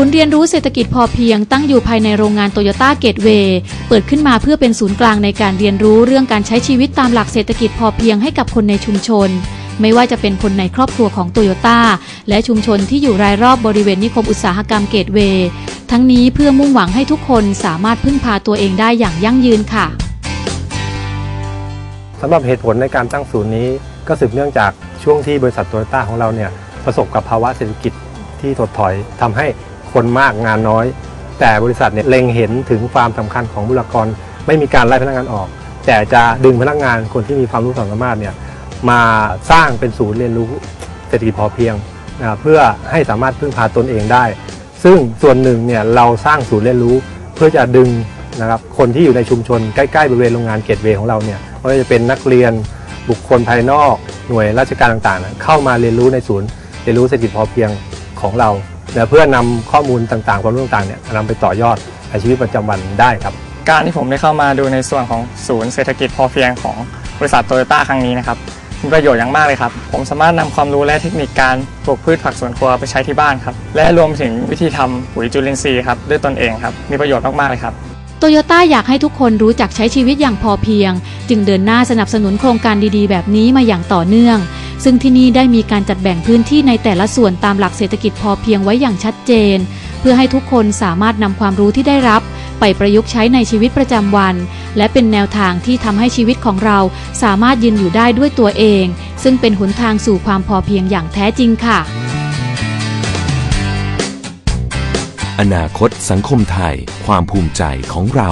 ศูนย์เรียนรู้เศรษฐกิจพอเพียงตั้งอยู่ภายในโรงงานโตโยต้าเกตเวย์เปิดขึ้นมาเพื่อเป็นศูนย์กลางในการเรียนรู้เรื่องการใช้ชีวิตตามหลักเศรษฐกิจพอเพียงให้กับคนในชุมชน ไม่ว่าจะเป็นคนในครอบครัวของโตโยต้าและชุมชนที่อยู่รายรอบบริเวณนิคมอุตสาหกรรมเกตเวย์ทั้งนี้เพื่อมุ่งหวังให้ทุกคนสามารถพึ่งพาตัวเองได้อย่างยั่งยืนค่ะสำหรับเหตุผลในการตั้งศูนย์นี้ก็สืบเนื่องจากช่วงที่บริษัทโตโยต้าของเราเนี่ยประสบกับภาวะเศรษฐกิจที่ถดถอยทำให้ คนมากงานน้อย แต่บริษัทเนี่ยเล็งเห็นถึงความสำคัญของบุคลากร ไม่มีการไล่พนักงานออก แต่จะดึงพนักงานคนที่มีความรู้ความสามารถเนี่ยมาสร้างเป็นศูนย์เรียนรู้เศรษฐกิจพอเพียงนะเพื่อให้สามารถพึ่งพาตนเองได้ ซึ่งส่วนหนึ่งเนี่ยเราสร้างศูนย์เรียนรู้เพื่อจะดึงนะครับคนที่อยู่ในชุมชนใกล้ๆบริเวณโรงงานเกตเวย์ของเราเนี่ยไม่ว่าจะเป็นนักเรียนบุคคลภายนอก หน่วยราชการต่างๆ เข้ามาเรียนรู้ในศูนย์เรียนรู้เศรษฐกิจพอเพียงของเรา นะเพื่อนำข้อมูลต่างๆ ความรู้ต่างๆเนี่ยนำไปต่อยอดในชีวิตประจำวันได้ครับ การที่ผมได้เข้ามาดูในส่วนของศูนย์เศรษฐกิจพอเพียงของบริษัทโตโยต้าครั้งนี้นะครับมีประโยชน์อย่างมากเลยครับ ผมสามารถนำความรู้และเทคนิคการปลูกพืชผักสวนครัวไปใช้ที่บ้านครับ และรวมถึงวิธีทำปุ๋ยจุลินทรีย์ครับด้วยตนเองครับ มีประโยชน์มากๆเลยครับโตโยต้าอยากให้ทุกคนรู้จักใช้ชีวิตอย่างพอเพียง จึงเดินหน้าสนับสนุนโครงการดีๆ แบบนี้มาอย่างต่อเนื่อง ซึ่งที่นี่ได้มีการจัดแบ่งพื้นที่ในแต่ละส่วนตามหลักเศรษฐกิจพอเพียงไว้อย่างชัดเจน เพื่อให้ทุกคนสามารถนำความรู้ที่ได้รับ ไปประยุกต์ใช้ในชีวิตประจำวัน และเป็นแนวทางที่ทำให้ชีวิตของเราสามารถยืนอยู่ได้ด้วยตัวเอง ซึ่งเป็นหนทางสู่ความพอเพียงอย่างแท้จริงค่ะ อนาคตสังคมไทย ความภูมิใจของเรา